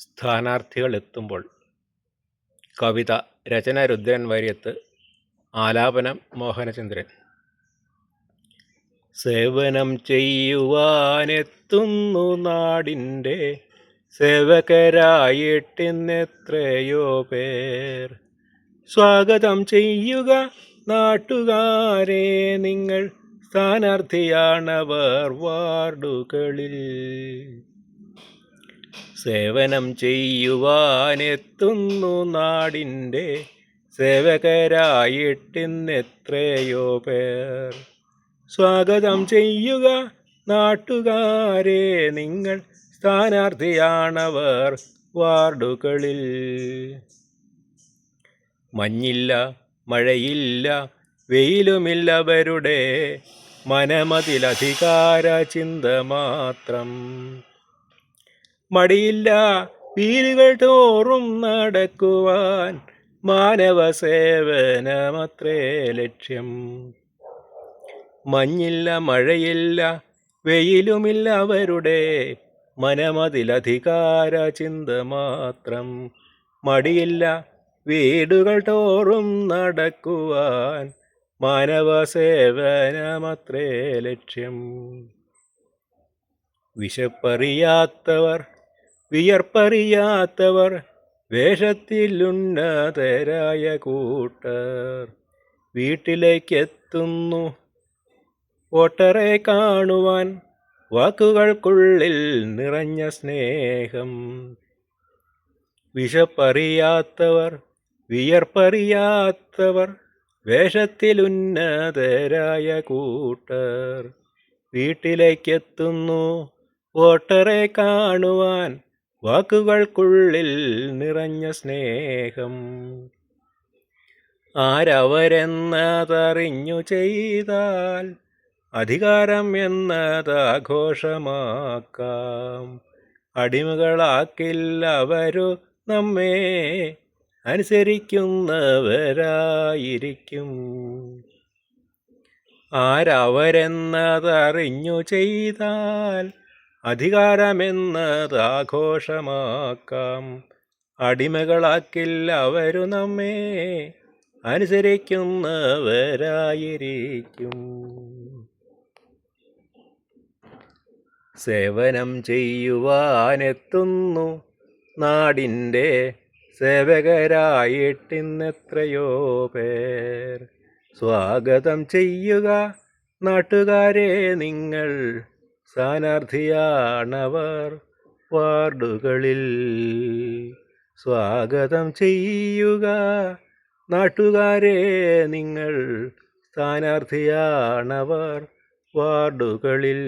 സ്ഥാനാർത്ഥികൾ എത്തുമ്പോൾ കവിത രചന രുദ്രൻ വാര്യത്ത് ആലാപനം മോഹനചന്ദ്രൻ. സേവനം ചെയ്യുവാനെത്തുന്നു നാടിന്റെ സേവകരായിട്ടിന്നെത്രയോ പേർ. സ്വാഗതം ചെയ്യുക നാട്ടുകാരെ നിങ്ങൾ സ്ഥാനാർത്ഥിയാണവർ വാർഡുകളിൽ. സേവനം ചെയ്യുവാനെത്തുന്നു നാടിന്റെ സേവകരായിട്ടിന്നെത്രയോ പേർ. സ്വാഗതം ചെയ്യുക നാട്ടുകാരെ നിങ്ങൾ സ്ഥാനാർത്ഥിയാണവർ വാർഡുകളിൽ. മഞ്ഞില്ല മഴയില്ല വെയിലുമില്ലവരുടെ മനമതിലധികാര ചിന്ത മാത്രം. മടിയില്ല. വീലുകൾ തോറും നടക്കുവാൻ മാനവ സേവനമത്രേ ലക്ഷ്യം. മഞ്ഞില്ല മഴയില്ല വെയിലുമില്ല അവരുടെ മനമതിലധികാര ചിന്ത മാത്രം. മടിയില്ല വീടുകൾ തോറും നടക്കുവാൻ മാനവ സേവനമത്രേ ലക്ഷ്യം. വിശപ്പറിയാത്തവർ വിയർപ്പറിയാത്തവർ വേഷത്തിലുണ്ടാതരായ കൂട്ടർ വീട്ടിലേക്കെത്തുന്നു. വോട്ടറെ കാണുവാൻ വാക്കുകൾക്കുള്ളിൽ നിറഞ്ഞ സ്നേഹം. വിശപ്പറിയാത്തവർ വിയർപ്പറിയാത്തവർ വേഷത്തിലുന്നതരായ കൂട്ടർ വീട്ടിലേക്കെത്തുന്നു. വോട്ടറെ കാണുവാൻ വാക്കുകൾക്കുള്ളിൽ നിറഞ്ഞ സ്നേഹം. ആരവരെന്നതറിഞ്ഞു ചെയ്താൽ അധികാരം എന്നത് ആഘോഷമാക്കാം അടിമകളാക്കില്ല അവരു നമ്മെ അനുസരിക്കുന്നവരായിരിക്കും. ആരവരെന്നതറിഞ്ഞു ചെയ്താൽ അധികാരമെന്നത് ആഘോഷമാക്കാം. അടിമകളാക്കില്ല അവരു നമ്മെ അനുസരിക്കുന്നവരായിരിക്കും. സേവനം ചെയ്യുവാനെത്തുന്നു നാടിന്റെ സേവകരായിട്ടിന്നെത്രയോ പേർ. സ്വാഗതം ചെയ്യുക നാട്ടുകാരെ നിങ്ങൾ സ്ഥാനാർത്ഥിയാണവർ വാർഡുകളിൽ. സ്വാഗതം ചെയ്യുക നാട്ടുകാരെ നിങ്ങൾ സ്ഥാനാർത്ഥിയാണവർ വാർഡുകളിൽ.